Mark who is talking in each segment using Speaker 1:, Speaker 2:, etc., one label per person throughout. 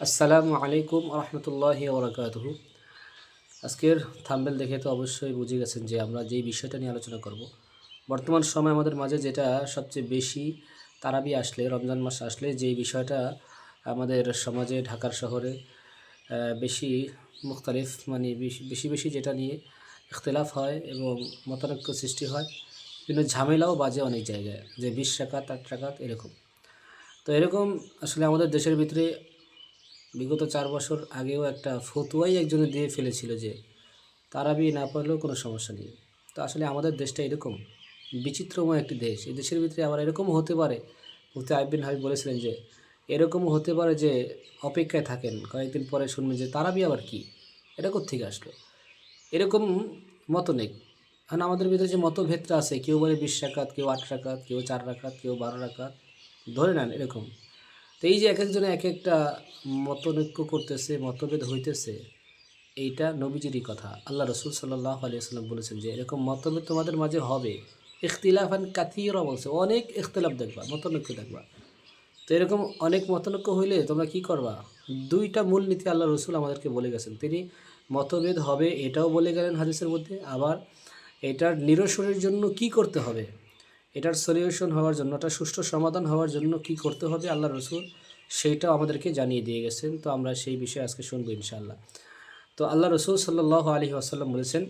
Speaker 1: আসসালামু আলাইকুম রহমতুল্লাহ ওবরাকাতহু। আজকের থাম্বেল দেখে তো অবশ্যই বুঝে গেছেন যে আমরা যেই বিষয়টা নিয়ে আলোচনা করব, বর্তমান সময় আমাদের মাঝে যেটা সবচেয়ে বেশি তারাবি আসলে, রমজান মাস আসলে যেই বিষয়টা আমাদের সমাজে, ঢাকার শহরে বেশি মুখতালিফ মানে বেশি বেশি যেটা নিয়ে ইখতলাফ হয় এবং মতানৈক্য সৃষ্টি হয়, বিভিন্ন ঝামেলাও বাজে অনেক জায়গায়, যে বিশ টাকাত আট টাকাত এরকম। তো এরকম আসলে আমাদের দেশের ভিতরে বিগত চার বছর আগেও একটা ফতুয়াই একজনে দিয়ে ফেলেছিল যে তারাবি না পড়লেও কোনো সমস্যা নেই। তো আসলে আমাদের দেশটা এরকম, বিচিত্রময় একটি দেশ। এই দেশের ভিতরে আবার এরকমও হতে পারে, মুফতি আইবিন হাবিব বলেছিলেন যে এরকমও হতে পারে যে অপেক্ষায় থাকেন, কয়েকদিন পরে শুনবেন যে তারাবি আবার কি, এটা থেকে আসলো? এরকম মত নেই। কারণ আমাদের ভিতরে যে মতভেদটা আছে, কেউ বলে বিশ রাকাত, কেউ আট রাকাত, কেউ চার রাকাত, কেউ বারো রাকাত, ধরে নেন এরকম। তো এই যে এক একজনে এক একটা মতনৈক্য করতেছে, মতভেদ হইতেছে, এইটা নবীজিরই কথা। আল্লাহ রসুল সাল্লাহ আলিয়াল্লাম বলেছেন যে, এরকম মতভেদ তোমাদের মাঝে হবে। ইখতিলাফান কাথিরা বলছে, অনেক ইখতিলাফ দেখবা, মতনৈক্য দেখবা। তো এরকম অনেক মতনৈক্য হইলে তোমরা কি করবা? দুইটা মূলনীতি আল্লাহ রসুল আমাদেরকে বলে গেছেন। তিনি মতভেদ হবে এটাও বলে গেলেন হাদিসের মধ্যে, আবার এটার নিরসনের জন্য কি করতে হবে? এটার সলিউশন হওয়ার জন্য, এটা সুষ্ঠু সমাধান হওয়ার জন্য কি করতে হবে আল্লাহ রসুল সেইটাও আমাদেরকে জানিয়ে দিয়ে গেছেন। তো আমরা সেই বিষয়ে আজকে শুনব ইনশাআল্লাহ। তো আল্লাহ রসুল সাল্লাহ আলী আসাল্লাম বলেছেন,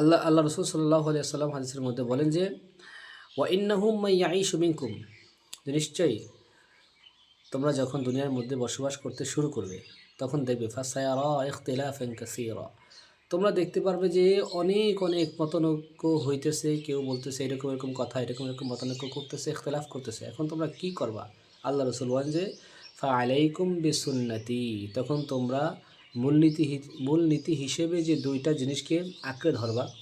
Speaker 1: আল্লাহ আল্লাহ রসুল সাল্লাহ আলি আসাল্লাম হাদিসের মধ্যে বলেন যে, ওয়া ইন্নাহুম মাই সুমিনকুম নিশ্চয়ই তোমরা যখন দুনিয়ার মধ্যে বসবাস করতে শুরু করবে, তখন দেখবে, ফাসায়ারা ইখতিলাফান কাসীরা তোমরা দেখতে পারবে যে অনেক অনেক মতনৈক্য হইতেছে, কেউ বলতেছে এরকম এরকম কথা, এরকম এরকম মতনৈক্য করতেছে, ইখতলাফ করতেছে। এখন তোমরা কি করবা? আল্লাহ রসুল বলেন যে ফা আলাইকুম বিসুন্নতি। তখন তোমরা মূলনীতি মূলনীতি হিসেবে যে দুইটা জিনিসকে আঁকড়ে ধরবা।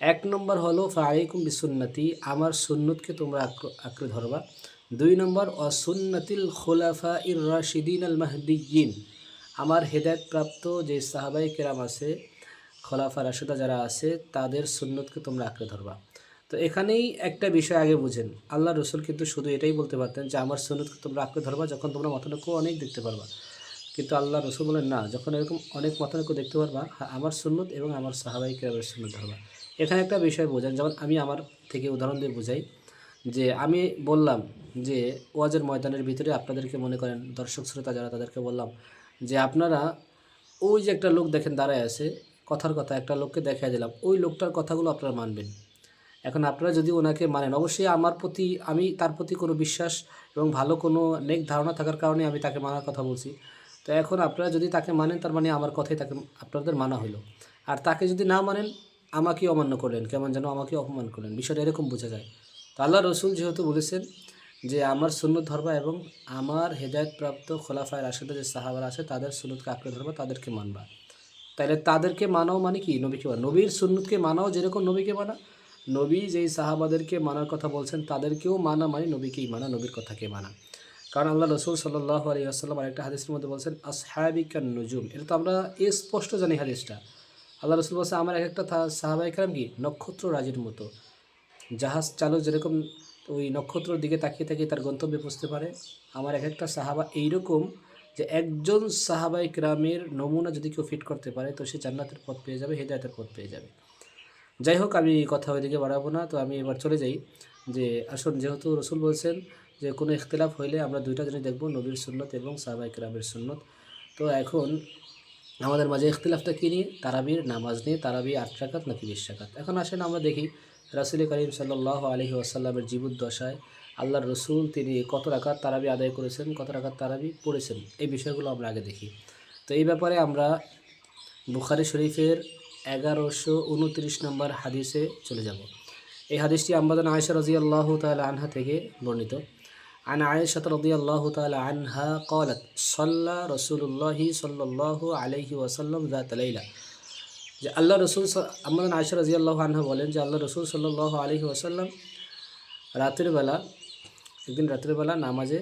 Speaker 1: এক নম্বর হলো ফা আলাইকুম বিসুন্নতি। আমার সুন্নতকে তোমরা আঁকড়ে- ধরবা। দুই নম্বর, অসুন্নতিল খোলাফা ইর রাশিদিন আল মাহদিয়িন আমার হেদায়তপ্রাপ্ত যে সাহাবাই কেরাম আছে খোলাফা রাশেদা যারা আছে তাদের সুন্নতকে তোমরা আঁকড়ে ধরবা। তো এখানেই একটা বিষয় আগে বুঝেন। আল্লাহ রসুল কিন্তু শুধু এটাই বলতে পারতেন যে আমার সুন্নতকে তোমরা আঁকড়ে ধরবা যখন তোমরা মতনৈক্য অনেক দেখতে পারবা। কিন্তু আল্লাহ রসুল বলেন না যখন এরকম অনেক মতনৈক্য দেখতে পারবা হ্যাঁ, আমার সুন্নত এবং আমার সাহাবাই কেরামের সুন্নত ধরবা। এখানে একটা বিষয় বোঝেন যেমন আমি আমার থেকে উদাহরণ দিয়ে বোঝাই যে আমি বললাম যে ওয়াজের ময়দানের ভিতরে আপনাদেরকে মনে করেন দর্শক শ্রোতা যারা তাদেরকে বললাম যে আপনারা ওই যে একটা লোক দেখেন দাঁড়ায় আছে কথার কথা, একটা লোককে দেখাই দিলাম। ওই লোকটার কথাগুলো আপনারা মানবেন। এখন আপনারা যদি ওনাকে মানেন, অবশ্যই আমার প্রতি, আমি তার প্রতি কোনো বিশ্বাস এবং ভালো কোনো নেক ধারণা থাকার কারণে আমি তাকে মানার কথা বলছি। তো এখন আপনারা যদি তাকে মানেন, তার মানে আমার কথাই তাকে, আপনাদের মানা হলো আর তাকে যদি না মানেন আমাকে অমান্য করলেন। কেমন যেন আমাকে অপমান করলেন। বিষয়টা এরকম বোঝা যায়। তো আল্লাহ রসুল যেহেতু বলেছেন যে, আমার সুন্নত ধরবা এবং আমার হেদায়তপ্রাপ্ত খোলাফায় রাশেদা যে সাহাবারা আছে, তাদের সুন্নতকে আঁকড়ে ধরবা, তাদেরকে মানবা। তাহলে তাদেরকে মানাও মানে কি? নবীকে মানা নবীর সুন্নতকে মানাও যেরকম নবীকে মানা। নবী যেই সাহাবাদেরকে মানার কথা বলছেন, তাদেরকেও মানা মানে নবীকেই মানা, নবীর কথাকে মানা। কারণ আল্লাহ রসুল সাল্লাহ আলী আসাল্লাম আরেকটা হাদিসের মধ্যে বলছেন আসহাবিকান নজুম। এটা তো আমরা স্পষ্ট জানি হাদিসটা। আল্লাহ রসুল বলছে, আমার এক একটা সাহাবাইকার কি? নক্ষত্র রাজির মতো। জাহাজ চালক যেরকম ওই নক্ষত্রের দিকে তাকিয়ে তাকিয়ে তার গন্তব্যে পৌঁছতে পারে। আমার এক একটা সাহাবা এইরকম যে একজন সাহাবাই গ্রামের নমুনা যদি কেউ ফিট করতে পারে, তো সে জান্নাতের পথ পেয়ে যাবে, হেদায়তের পথ পেয়ে যাবে। যাই হোক, আমি কথা ওইদিকে বাড়াবো না। তো আমি এবার চলে যাই যে, আসুন যেহেতু রসুল বলছেন যে, কোনো ইখতলাফ হইলে আমরা দুইটা জিনিস দেখব, নবীর সুন্নত এবং সাহাবাই গ্রামের সুন্নত। তো এখন আমাদের মাঝে ইখতলাফটা কী নিয়ে? তারাবির নামাজ নিয়ে, তারাবি আট রাকাত নাকি বিশ রাকাত? এখন আসেন আমরা দেখি রাসুল করিম সাল্লাহ আলহি আসাল্লামের জীবদ্দশায় আল্লাহর রসুল তিনি কত রাকাত তারাবি আদায় করেছেন কত রাকাত তারাবি পড়েছেন এই বিষয়গুলো আমরা আগে দেখি তো এই ব্যাপারে আমরা বুখারি শরীফের এগারোশো উনত্রিশ নম্বর হাদিসে চলে যাব এই হাদিসটি আম্বাদান আয়েশা রাজি আল্লাহ তাল আনহা থেকে বর্ণিত عن عائشة رضي الله تعالى عنها قالت صلى رسول الله صلى الله عليه وسلم ذات ليلة যে আল্লাহ রসুল আমাদের আয়সা রাজি আল্লাহ আনহা বলেন যে আল্লাহ রসুল সাল্লাহ আলহি ওয়াসাল্লাম রাতের বেলা একদিন রাতের বেলা নামাজে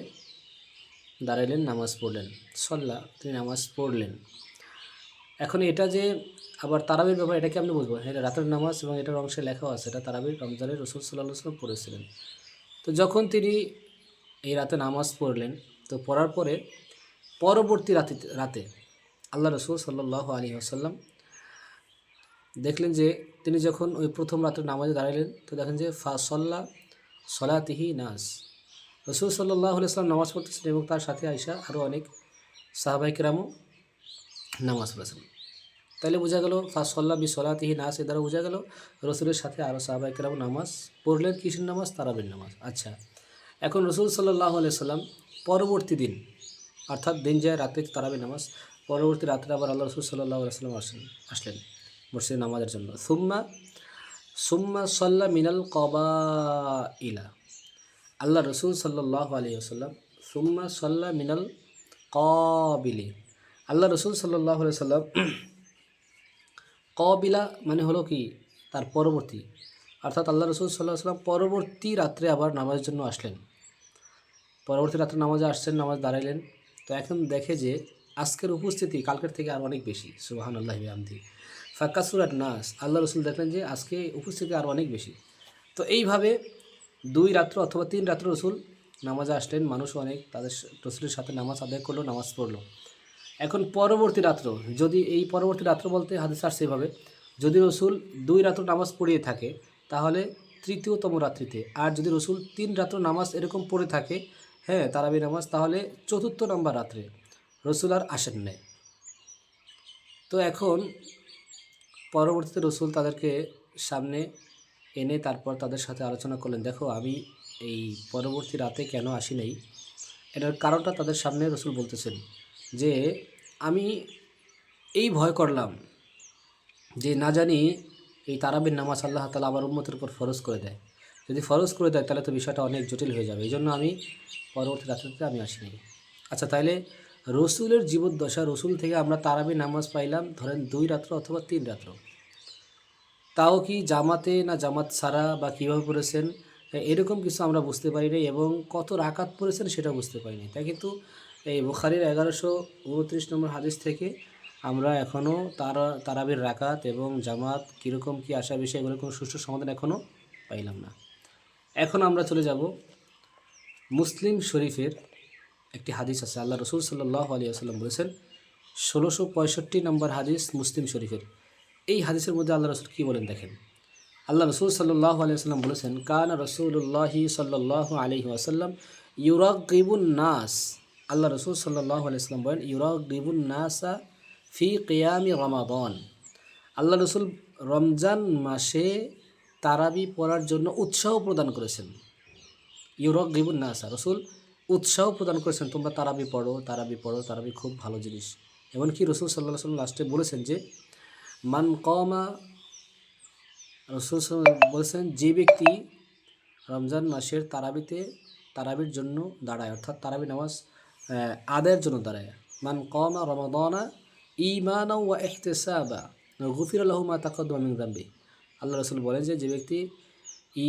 Speaker 1: দাঁড়াইলেন, নামাজ পড়লেন। সল্লা, তিনি নামাজ পড়লেন। এখন এটা যে আবার তারাবির ব্যাপার, এটাকে আপনি বুঝব এটা রাতের নামাজ এবং এটার অংশে লেখাও আছে, এটা তারাবির রমজানের রসুল সাল্লাহ সাল্লাম পড়েছিলেন। তো যখন তিনি এই রাতে নামাজ পড়লেন, তো পড়ার পরে পরবর্তী রাতে রাতে আল্লাহ রসুল সাল্লাহ আলী আসাল্লাম দেখলেন যে তিনি যখন ওই প্রথম রাতে নামাজে দাঁড়ালেন তো দেখেন যে ফা সল্লা সলাতিহি নাস। রসুল সাল্লাহ আলাইসাল্লাম নামাজ পড়তেছেন এবং তার সাথে আইসা আরও অনেক সাহাবাই কেরামও নামাজ পড়েছেন। তাইলে বোঝা গেল ফার্স্ট সল্লা বি সলাতিহি নাস, এ দ্বারা বোঝা গেল রসুলের সাথে আরও সাহাবাই কেরাম নামাজ পড়লেন, কিসের নামাজ? তারাবির নামাজ। আচ্ছা এখন রসুল সাল্লাহ সাল্লাম পরবর্তী দিন, অর্থাৎ দিন যায় রাতে তারাবির নামাজ, পরবর্তী রাত্রে আবার আল্লাহ রসুল সাল্লাহ সাল্লাম আসলেন আসলেন মসজিদে নামাজের জন্য। সুম্মা সুম্মা সাল্লা মিনাল কবা ইলা আল্লাহ রসুল সাল্লাহ আসাল্লাম সুম্মা সাল্লা মিনাল কবিলি। আল্লাহ রসুল সাল্লাহ সাল্লাম কবিলা মানে হলো কি? তার পরবর্তী। অর্থাৎ আল্লাহ রসুল সাল্লাহ সাল্লাম পরবর্তী রাত্রে আবার নামাজের জন্য আসলেন। পরবর্তী রাত্রে নামাজে আসছেন, নামাজ দাঁড়াইলেন। তো এখন দেখে যে আজকের উপস্থিতি কালকের থেকে আর অনেক বেশি। সুবাহান আল্লাহ আমদি ফাক্কাসুরাট নাস। আল্লাহ রসুল দেখলেন যে আজকে উপস্থিতি আর অনেক বেশি। তো এইভাবে দুই রাত্র অথবা তিন রাত্র রসুল নামাজে আসলেন। মানুষ অনেক তাদের রসুলের সাথে নামাজ আদায় করল, নামাজ পড়ল। এখন পরবর্তী রাত্র, যদি এই পরবর্তী রাত্র বলতে হাদিস আসছে এভাবে, যদি রসুল দুই রাত্র নামাজ পড়িয়ে থাকে, তাহলে তৃতীয়তম রাত্রিতে, আর যদি রসুল তিন রাত্র নামাজ এরকম পড়ে থাকে হ্যাঁ তারাবি নামাজ, তাহলে চতুর্থ নম্বর রাত্রে রসুল আর আসেন নাই। তো এখন পরবর্তীতে রসুল তাদেরকে সামনে এনে তারপর তাদের সাথে আলোচনা করলেন, দেখো, আমি এই পরবর্তী রাতে কেন আসি নাই? এটার কারণটা তাদের সামনে রসুল বলতেছেন যে, আমি এই ভয় করলাম যে না জানি এই তারাবির নামাজ আল্লাহ তালা আমার উম্মতের উপর ফরজ করে দেয়। যদি ফরজ করে দেয়, তাহলে তো বিষয়টা অনেক জটিল হয়ে যাবে। এই জন্য আমি পরবর্তী রাত্রিতে আমি আসিনি আচ্ছা তাইলে রসুলের জীবদ্দশা রসুল থেকে আমরা তারাবি নামাজ পাইলাম ধরেন দুই রাত্র অথবা তিন রাত্র। তাও কি জামাতে না জামাত ছাড়া বা কীভাবে পড়েছেন, এরকম কিছু আমরা বুঝতে পারি পারিনি এবং কত রাকাত পড়েছেন সেটা বুঝতে পারিনি তাই কিন্তু এই বুখারির এগারোশো উনত্রিশ নম্বর হাদিস থেকে আমরা এখনও তারা, তারাবির রাকাত এবং জামাত কীরকম কী আসা বিষয় এগুলো কোনো সুষ্ঠু সমাধান এখনও পাইলাম না। এখন আমরা চলে যাব মুসলিম শরীফের একটি হাদিস আছে। আল্লাহ রসুল সাল্লাহ আলী সাল্লাম বলেছেন, ষোলোশো পঁয়ষট্টি নম্বর হাদিস মুসলিম শরীফের। এই হাদিসের মধ্যে আল্লাহ রসুল কী বলেন দেখেন? আল্লাহ রসুল সাল্লাহ আলী আসাল্লাম বলেছেন, কানা রসুল্লাহি সাল্লাহ আলহি আসাল্লাম ইউরাকিবুন নাস। আল্লাহ রসুল সাল্লাহ আলাইসাল্লাম বলেন ইউরাকিবুন নাসা ফি কেয়ামি রমাদন। আল্লাহ রসুল রমজান মাসে তারাবি পড়ার জন্য উৎসাহ প্রদান করেছেন। ইউরক গিবুন নাসা, রসুল উৎসাহ প্রদান করেছেন, তোমরা তারাবি পড়ো তারাবি পড়ো, তারাবি খুব ভালো জিনিস। এমনকি রসুল সাল্লাহ সাল্লাম লাস্টে বলেছেন যে মান কমা, রসুল বলেছেন, যে ব্যক্তি রমজান মাসের তারাবিতে, তারাবির জন্য দাঁড়ায়, অর্থাৎ তারাবি নামাজ আদায়ের জন্য দাঁড়ায়। মান কমা রমাদানা ইমানা ওয়া এহতেসাবা গুফির আল্লাহ মা তাকদ্দামিং দাম্বি আল্লাহ রসুল বলেন যে যে ব্যক্তি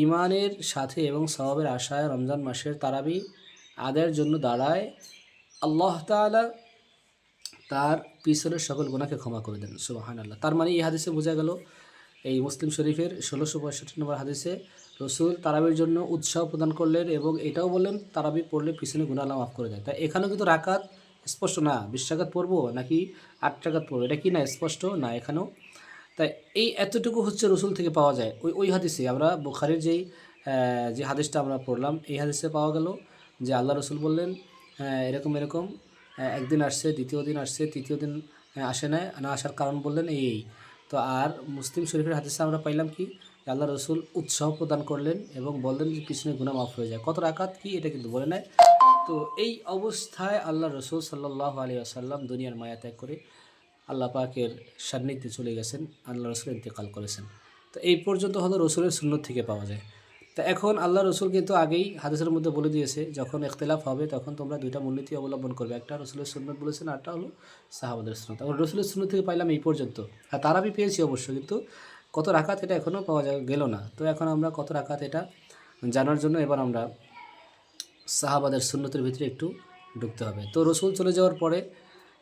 Speaker 1: ইমানের সাথে এবং সবাবের আশায় রমজান মাসের তারাবি আদায়ের জন্য দাঁড়ায়, আল্লাহ তালা তার পিছনের সকল গুণাকে ক্ষমা করে দেন সুবাহান আল্লাহ তার মানে এই হাদিসে বোঝা গেল, এই মুসলিম শরীফের ষোলোশো পঁয়ষট্টি নম্বর হাদিসে রসুল তারাবির জন্য উৎসাহ প্রদান করলেন এবং এটাও বললেন, তারাবি পড়লে পিছনে গুণালা মাফ করে দেয়। তাই এখানেও কিন্তু রাকাত স্পষ্ট না, বিশ টাকাত পড়ব নাকি আট টাকাত পড়ব, এটা কি না স্পষ্ট? না, এখানেও। তাই এই এতটুকু হচ্ছে রসুল থেকে পাওয়া যায়। ওই ওই হাদিসে আমরা বুখারির যেই যে হাদিসটা আমরা পড়লাম, এই হাদিসে পাওয়া গেল যে আল্লাহ রসুল বললেন এরকম এরকম একদিন আসছে, দ্বিতীয় দিন আসছে, তৃতীয় দিন আসে না না আসার কারণ বললেন এই তো আর মুসলিম শরীফের হাদিসে আমরা পাইলাম কি, আল্লাহ রসুল উৎসাহ প্রদান করলেন এবং বললেন যে পিছনে গুণা মাফ হয়ে যায়। কত রাকাত কি, এটা কিন্তু বলে নেয় তো এই অবস্থায় আল্লাহ রসুল সাল্লাহ আলী আসাল্লাম দুনিয়ার মায়া ত্যাগ করে আল্লাহ পাকের সান্নিধ্যে চলে গেছেন, আল্লাহ রসুল ইন্তেকাল করেছেন। তো এই পর্যন্ত হলো রসুলের সুন্নত থেকে পাওয়া যায়। তা এখন আল্লাহ রসুল কিন্তু আগেই হাদিসের মধ্যে বলে দিয়েছে, যখন ইখতলাফ হবে তখন তোমরা দুইটা মূলনীতি অবলম্বন করবে, একটা রসুলের সুন্নত বলেছেন আরটা হলো সাহাবাদের সুন্নত। এখন রসুলের সুন্নত থেকে পাইলাম এই পর্যন্ত। আর তারা আমি পেয়েছি অবশ্য, কিন্তু কত রাখাত এটা এখনও পাওয়া গেল না। তো এখন আমরা কত রাখাত এটা জানার জন্য এবার আমরা সাহাবাদের সুন্নতের ভিতরে একটু ঢুকতে হবে। তো রসুল চলে যাওয়ার পরে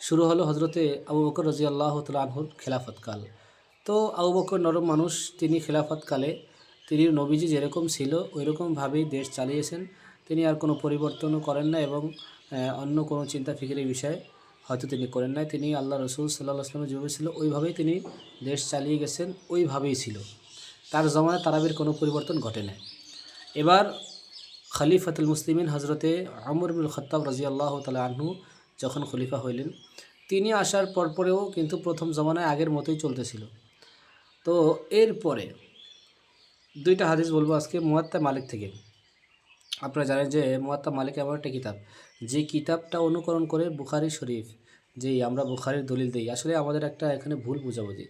Speaker 1: শুরু হলো হজরতে আবু বকর রাজি আল্লাহ আনহুর খেলাফতকাল। তো আবু বকর নরম মানুষ, তিনি খেলাফতকালে তিনি নবীজি যেরকম ছিল ওই রকমভাবেই দেশ চালিয়েছেন। তিনি আর কোনো পরিবর্তনও করেন না এবং অন্য কোনো চিন্তা ফিকিরের বিষয়ে হয়তো তিনি করেন নাই। তিনি আল্লাহ রসুল সাল্লাহ আসলামের যেভাবে ছিল, ওইভাবেই তিনি দেশ চালিয়ে গেছেন, ওইভাবেই ছিল। তার জমানায় তারাবির কোনো পরিবর্তন ঘটে নাই। এবার খলিফাতুল মুসলিমিন হজরতে আমর বিন খত্তাব রাজি আল্লাহ তালা আহ্নু যখন খলিফা হইলেন, তিনি আসার পরপরেও কিন্তু প্রথম জমানায় আগের মতোই চলতেছিল। তো এরপরে দুইটা হাদিস বলব আজকে, মুয়াত্তা মালিক থেকে। আপনারা জানেন যে মুয়াত্তা মালিক এমন একটা কিতাব, যে কিতাবটা অনুকরণ করে বুখারি শরীফ যে আমরা বুখারির দলিল দিই। আসলে আমাদের একটা এখানে ভুল বুঝাবুঝি।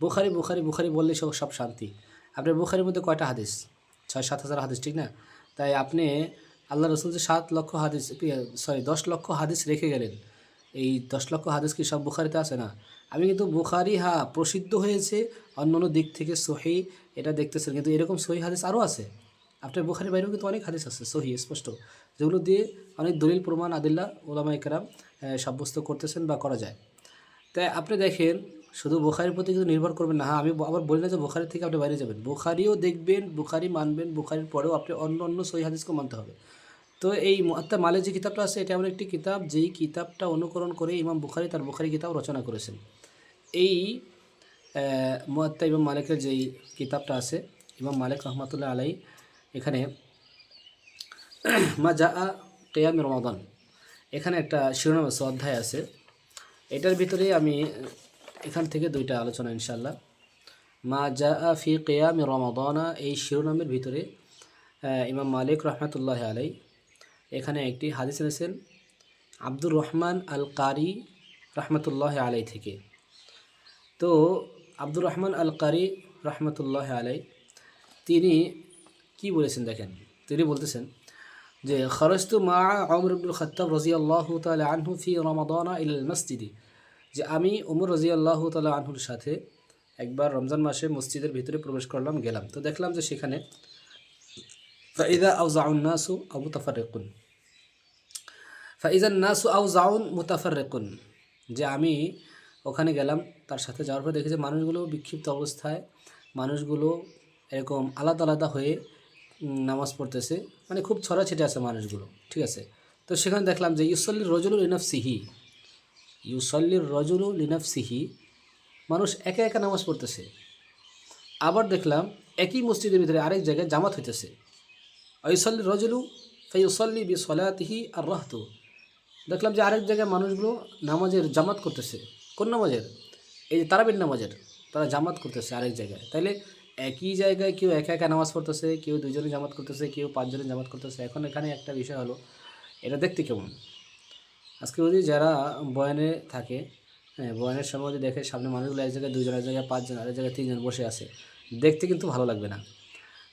Speaker 1: বুখারি বুখারি বুখারি বললে সব সব শান্তি। আপনার বুখারির মধ্যে কয়টা হাদিস? ছয়, সাত হাজার হাদিস, ঠিক না? তাই আপনি আল্লাহ রসুল যে সাত লক্ষ হাদিস, সরি, দশ লক্ষ হাদিস রেখে গেলেন, এই দশ লক্ষ হাদিস কি সব বুখারিতে আছে না? আমি কিন্তু বুখারি, হা, প্রসিদ্ধ হয়েছে। অন্য অন্য দিক থেকে সহি এটা দেখতেছেন। কিন্তু এরকম সহি হাদিস আরও আছে। আপনার বুখারি বাইরেও কিন্তু অনেক হাদিস আছে সহি স্পষ্ট। যেগুলো দিয়ে অনেক দলিল, প্রমাণ, আদিল্লা ওলামা একরাম সাব্যস্ত করতেছেন বা করা যায়। তাই আপনি দেখেন, শুধু বুখারির প্রতি কিন্তু নির্ভর করবেন না। হ্যাঁ আমি আবার বলি না যে বুখারি থেকে আপনি বাইরে যাবেন। বুখারিও দেখবেন, বুখারি মানবেন, বুখারির পরেও আপনি অন্য অন্য সহি হাদিসকেও মানতে হবে। তো এই মুআত্তা মালে যে কিতাবটা আছে, এটা এমন একটি কিতাব, যেই কিতাবটা অনুকরণ করে ইমাম বুখারি তার বুখারি কিতাব রচনা করেছেন। এই আহ, মুআত্তা ইমাম মালিকের যেই কিতাবটা আছে ইমাম মালিক রহমতুল্লাহ আলাই এখানে মা যা কেয়াম রমাদান এখানে একটা শিরোনাম আছে অধ্যায় আছে। এটার ভিতরে আমি এখান থেকে দুইটা আলোচনা ইনশাল্লাহ মা যা ফি কেয়াম রমাদানা এই শিরোনামের ভিতরে ইমাম মালিক রহমতুল্লাহ আলাই এখানে একটি হাদিস এনেছেন আব্দুর রহমান আল কারি রহমতুল্লাহ আলাই থেকে। তো আব্দুর রহমান আল কারি রহমতুল্লাহ আলাই তিনি কি বলেছেন দেখেন? তিনি বলতেছেন যে খরস্তু মা আমর আব্দুল খত্তাব রাজি আল্লাহ তালা আনহু ফি রমাদানা ইল মসজিদি। যে, আমি উমর রাজি আল্লাহ তালা আনহুর সাথে একবার রমজান মাসে মসজিদের ভিতরে প্রবেশ করলাম, গেলাম। তো দেখলাম যে সেখানে, ফাইদা আউ জাউন নাসু আউ মুতাফারেকুন। ফাইজান নাসু আউ জাউন মুতাফারেকুন। যে, আমি ওখানে গেলাম, তার সাথে যাওয়ার পর দেখি যে মানুষগুলো বিক্ষিপ্ত অবস্থায়, মানুষগুলো এরকম আলাদা আলাদা হয়ে নামাজ পড়তেছে। মানে খুব ছড়াছিটে আছে মানুষগুলো, ঠিক আছে? তো সেখানে দেখলাম যে, ইউসল্লির রজুলুল ইনাফ সিহি ইউসল্লির রজুলুল ইনাফ সিহি মানুষ একা একা নামাজ পড়তেছে। আবার দেখলাম একই মসজিদের ভিতরে আরেক জায়গায় জামাত হইতেছে। ঐসল্লি রজলু ফেউসল্লি বি সলাতিহি আর রাহতু দেখলাম যে আরেক জায়গায় মানুষগুলো নামাজের জামাত করতেছে। কোন নামাজের? এই যে তারাবির নামাজের, তারা জামাত করতেছে আরেক জায়গায়। তাহলে একই জায়গায় কেউ একা একা নামাজ পড়তেছে, কেউ দুজনে জামাত করতেছে, কেউ পাঁচজনে জামাত করতেছে। এখন এখানে একটা বিষয় হলো, এটা দেখতে কেমন? আজকে যদি যারা বয়ানে থাকে হ্যাঁ বয়ানের সময় যদি দেখে সামনে মানুষগুলো এক জায়গায় দুজন এক জায়গায়, পাঁচজন আরেক জায়গায়, তিনজন বসে আছে, দেখতে কিন্তু ভালো লাগবে না।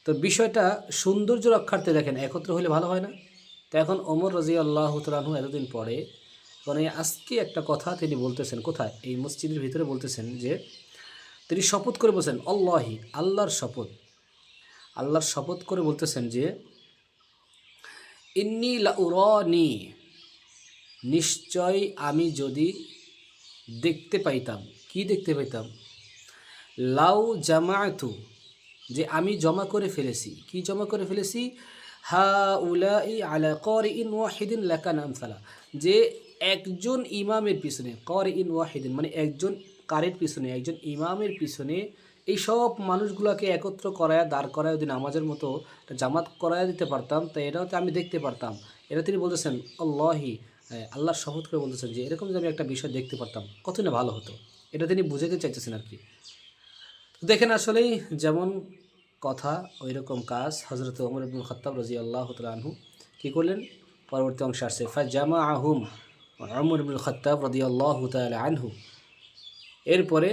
Speaker 1: তো বিষয়টা সৌন্দর্য রক্ষার্থে দেখেন, একত্র হলে ভালো হয় না? তো এখন ওমর রাজি আল্লাহ তালু এতদিন পরে এই আজকে একটা কথা তিনি বলতেছেন, কোথায়? এই মসজিদের ভিতরে বলতেছেন যে, তিনি শপথ করে বলছেন, আল্লাহি, আল্লাহর শপথ। আল্লাহর শপথ করে বলতেছেন যে, ইন্নি লাউরানি, নিশ্চয় আমি যদি দেখতে পাইতাম, কি দেখতে পাইতাম? লাউ জামায়াতু যে আমি জমা করে ফেলেছি। কি জমা করে ফেলেছি? হা উলাই আলা কর ইন ওয়াহিদিন লেকান আমসালা। যে একজন ইমামের পিছনে কর ইন ওয়াহিদিন মানে একজন কারের পিছনে, একজন ইমামের পিছনে এই সব মানুষগুলোকে একত্র করায়, দাঁড় করায় যদি নামাজের মতো জামাত করায় দিতে পারতাম তাই এটাও তো আমি দেখতে পারতাম। এটা তিনি বলতেছেন, আল্লাহি আল্লাহর শপথ করে বলতেছেন যে, এরকম যদি আমি একটা বিষয় দেখতে পারতাম, কত না ভালো হতো। এটা তিনি বুঝাতে চাইতেছেন আর কি। দেখেন আসলেই যেমন কথা ওই রকম কাজ হজরত ওমর ইবনুল খত্তাব রাজি আল্লাহ আনহু কী করলেন? পরবর্তী অংশ আসছে ফা জামা আহুম ওমর ইবনুল খত্তাব রাজি আল্লাহ আনহু। এরপরে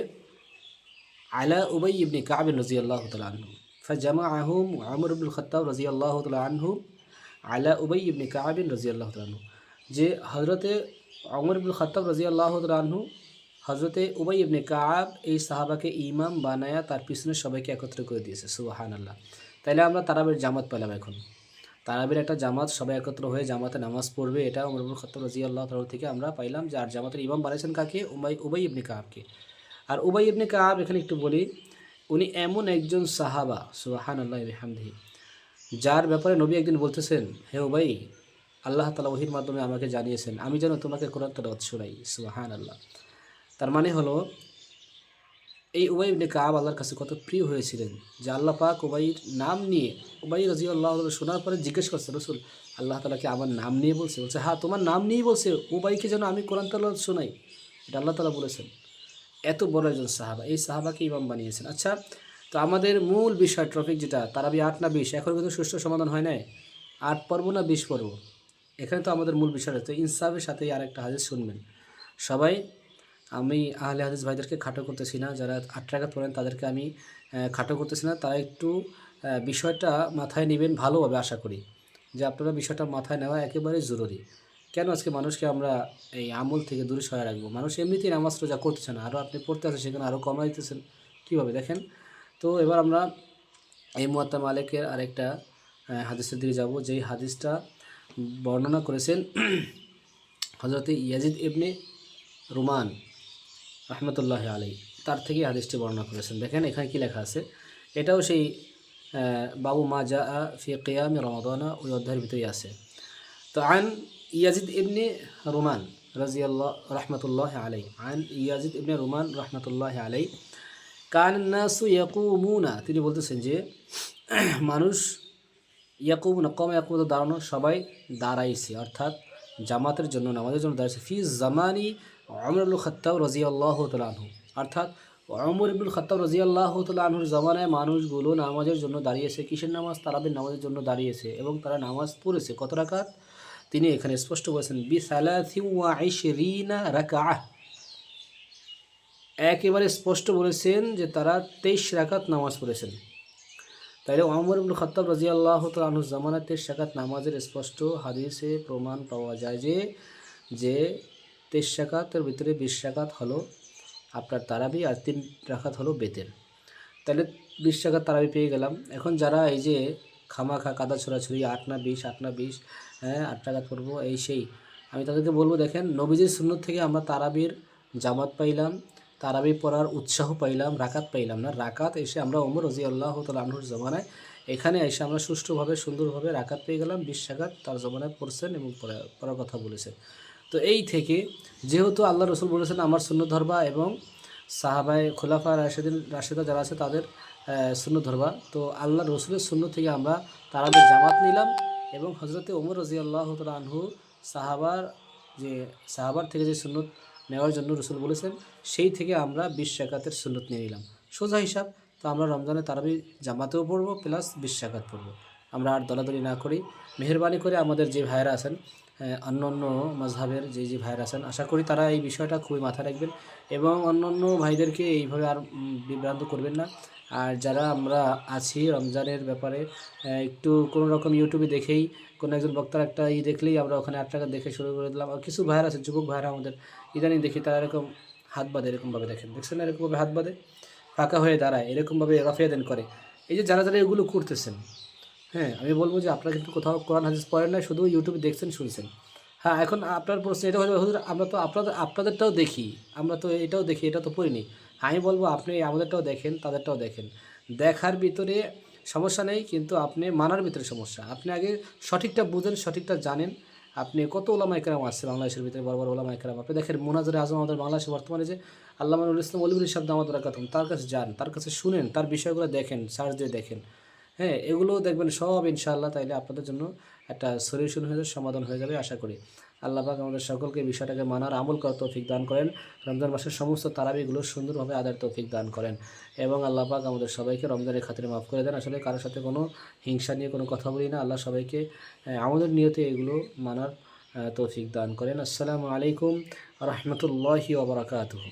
Speaker 1: আলা উবাই ইবনি কাবিন রাজি আল্লাহ আনহু। ফা জামা আহুম ওমর ইবনুল খত্তাব রাজি আল্লাহ আনহু আলা উবাই ইবনি কাবিন রাজি আল্লাহ আনহু। যে হজরতে অমর ইবুল খত্তাব রাজি আল্লাহ আনহু হজরতে উবাই ইবনে কাব এই সাহাবাকে ইমাম বানায়া তার পিছনে সবাইকে একত্র করে দিয়েছে সুবাহান আল্লাহ তাইলে আমরা তারাবের জামাত পেলাম এখন। তারাবের একটা জামাত, সবাই একত্র হয়ে জামাতে নামাজ পড়বে এটা উমর ইবুল রাজি আল্লাহ তাল থেকে আমরা পাইলাম যে আর জামাতের ইমাম বানিয়েছেন কাকে? উমাই, উবাই ইবনে কাবকে আর উবাই ইবনে কাব এখানে একটু বলি, উনি এমন একজন সাহাবা সুবাহান আল্লাহ হামদিহি যার ব্যাপারে নবী একদিন বলতেছেন, হে উবাই, আল্লাহ তালা ওহির মাধ্যমে আমাকে জানিয়েছেন, আমি যেন তোমাকে কোরআন তেলাওয়াত শোনাই সুবাহান আল্লাহ তার মানে হলো এই উবাই ইবনে কাব আল্লাহর কাছে কত প্রিয় হয়েছিলেন যে আল্লাহ পাক উবাইর নাম নিয়ে উবাই রাজি আল্লাহ শোনার পরে জিজ্ঞেস করছে, রসুল, আল্লাহ তালাকে আমার নাম নিয়ে বলছে? বলছে হ্যাঁ তোমার নাম নিয়েই বলছে উবাইকে যেন আমি কোরআন তালা শোনাই। এটা আল্লাহ তালা বলেছেন। এত বড় একজন সাহাবা, এই সাহাবাকে ইমাম বানিয়েছেন। আচ্ছা তো আমাদের মূল বিষয়, টপিক যেটা, তারাবি আট না বিশ, এখন কিন্তু সুষ্ঠু সমাধান হয় নাই? আট পর্ব না বিশ পর্ব? এখানে তো আমাদের মূল বিষয় রয়েছে। ইনসাফের সাথেই আর একটা হাদিস শুনবেন। সবাই আমি আহলে হাদিস ভাইদেরকে খাটো করতেছি না, যারা আট টাকা পড়েন তাদেরকে আমি খাটো করতেছি না। তারা একটু বিষয়টা মাথায় নেবেন ভালোভাবে আশা করি, যে আপনারা বিষয়টা মাথায় নেওয়া একেবারে জরুরি। কেন আজকে মানুষকে আমরা এই আমল থেকে দূরে সরাই রাখব? মানুষ এমনিতেই নামাজ রোজা করতেছে না আরও আপনি পড়তে আছেন সেখানে আরও কমাই দিতেছেন কীভাবে? দেখেন, তো এবার আমরা এই মুয়াত্তা মালিকের আরেকটা হাদিসের দিকে যাব, যেই হাদিসটা বর্ণনা করেছেন হজরত ইয়াজিদ ইবনে রুমান। রহমতুল্লাহ আলাই তার থেকে হাদিসটি বর্ণনা করেছেন। দেখেন এখানে কি লেখা আছে? এটাও সেই বাবু মা জা ফি কিয়াম রমাদানা, ওই অধ্যায়ের ভিতরেই আছে। তো আন ইয়াজিদ ইবনে রুমান রাজিয়াল্লাহ রহমতুল্লাহ আলাই আন ইয়াজিদ ইবনে রুমান রহমতুল্লাহ আলাই কান নাসু ইয়াকুমুনা, তিনি বলতেছেন যে, মানুষ ইয়াকুমুনা, কম ইয়াকুমুনা দাঁড়ানো সবাই দাঁড়াইছে, অর্থাৎ জামাতের জন্য, নামাজের জন্য দাঁড়িয়েছে ফি জামানি অমরুল খত্তাব রাজিয়াল্লাহ তালু অর্থাৎ অমর ইবুল খত্তাব রাজিয়াল্লাহ তালুর জামানায় মানুষগুলো নামাজের জন্য দাঁড়িয়েছে, কিসের নামাজ? তারাবির নামাজের জন্য দাঁড়িয়েছে এবং তারা নামাজ পড়েছে। কত রাকাত? তিনি এখানে স্পষ্ট বলেছেন, বি সালাথি ওয়া আইশরিনা রাকাহ একেবারে স্পষ্ট বলেছেন যে তারা তেইশ রাকাত নামাজ পড়েছেন। তাইলে ওমর ইবুল খত্তাব রাজি আল্লাহ তালুর জামানা তেইশ রাকাত নামাজের স্পষ্ট হাদিসে প্রমাণ পাওয়া যায় যে যে তেইশ রাকাতের ভিতরে বিশ রাকাত হলো আপনার তারাবি আর তিন রাকাত হলো বেতের। তাহলে বিশ টাকার তারাবি পেয়ে গেলাম। এখন যারা এই যে খামাখা, কাদা ছোড়াছুড়ি আট না বিশ আট না বিশ হ্যাঁ আট টাকা পড়ব, এই সেই, আমি তাদেরকে বলব দেখেন, নবীজির সুন্নত থেকে আমরা তারাবির জামাত পাইলাম, তারাবি পড়ার উৎসাহ পাইলাম, রাকাত পাইলাম না। রাকাত এসে আমরা ওমর রাজি আল্লাহ তালুর জমানায়, এখানে এসে আমরা সুষ্ঠুভাবে, সুন্দরভাবে রাকাত পেয়ে গেলাম, বিশ তার জমানায় পড়ছেন এবং পড়া- পড়ার কথা বলেছেন। তো এই থেকে যেহেতু আল্লাহ রসুল বলেছেন, আমার শূন্য ধরবা এবং সাহাবায় খোলাফা রাশেদিন, রাশেদা যারা আছে তাদের শূন্য ধরবা। তো আল্লাহ রসুলের শূন্য থেকে আমরা তারাদের জামাত নিলাম এবং হজরতে ওমর রাজি আল্লাহ আনহু সাহাবার যে, সাহাবার থেকে যে সুন্নত নেওয়ার জন্য রসুল বলেছেন, সেই থেকে আমরা বিশ শাকাতের সুন্নত নিয়ে নিলাম। সোজা হিসাব, তো আমরা রমজানে তারাবি জামাতেও পড়ব, প্লাস বিশ শাকাত পড়ব। আমরা আর দলাদলি না করি। মেহরবানি করে আমাদের যে ভাইয়েরা আছেন অন্য অন্য মজহাবের যে যে ভাইয়েরা আছেন, আশা করি তারা এই বিষয়টা খুবই মাথায় রাখবেন এবং অন্য অন্য ভাইদেরকে এইভাবে আর বিভ্রান্ত করবেন না। আর যারা আমরা আছি রমজানের ব্যাপারে একটু কোনো রকম ইউটিউবে দেখেই, কোনো একজন বক্তার একটা ই দেখলেই আমরা ওখানে আট টাকা দেখে শুরু করে দিলাম। আর কিছু ভাইয়েরা আছে যুবক ভাইয়েরা আমাদের, ইদানিং দেখি তারা এরকম হাত বাঁধে, এরকমভাবে দেখেন। দেখছেন এরকমভাবে হাত বাঁধে? ফাঁকা হয়ে দাঁড়ায়, এরকমভাবে রফিয়া দেন করে। এই যে যারা যারা এগুলো করতেছেন হ্যাঁ আমি বলব যে আপনারা কিন্তু কোথাও কোরআন, হাদিস পড়েন না শুধু ইউটিউবে দেখছেন, শুনছেন। হ্যাঁ এখন আপনার প্রশ্ন এটা হুজুর, আমরা তো আপনাদের, আপনাদেরটাও দেখি, আমরা তো এটাও দেখি, এটা তো পড়িনি। আমি বলব আপনি আমাদেরটাও দেখেন, তাদেরটাও দেখেন। দেখার ভিতরে সমস্যা নেই, কিন্তু আপনি মানার ভিতরে সমস্যা। আপনি আগে সঠিকটা বুঝেন, সঠিকটা জানেন। আপনি কত ওলামা একরাম আসছে বাংলাদেশের ভিতরে, বড় বড় ওলামা একরাম আপনি দেখেন মোনাজরে আজম আমাদের বাংলাদেশে বর্তমানে যে আল্লাহ ইসলাম অলিবুল শব্দ আমাদের রাখাতম তার কাছে যান, তার কাছে শুনেন, তার বিষয়গুলো দেখেন, সার্চ দিয়ে দেখেন। হ্যাঁ এগুলো দেখবেন সব ইনশাআল্লাহ তাইলে আপনাদের জন্য একটা সলিউশন হয়ে যাবে, সমাধান হয়ে যাবে আশা করি। আল্লাহ পাক আমাদের সকলকে বিষয়টাকে মানার আমল করার তৌফিক দান করেন। রমজান মাসের সমস্ত তারাবিগুলো সুন্দরভাবে আদায়ের তৌফিক দান করেন। এবং আল্লাহ পাক আমাদের সবাইকে রমজানের খাতিরে মাফ করে দেন। আসলে কারোর সাথে কোনো হিংসা নিয়ে কোনো কথা বলি না। আল্লাহ সবাইকে আমাদের নিয়তে এগুলো মানার তৌফিক দান করেন। আসসালামু আলাইকুম রহমতুল্লাহি ওবরাকাতুহ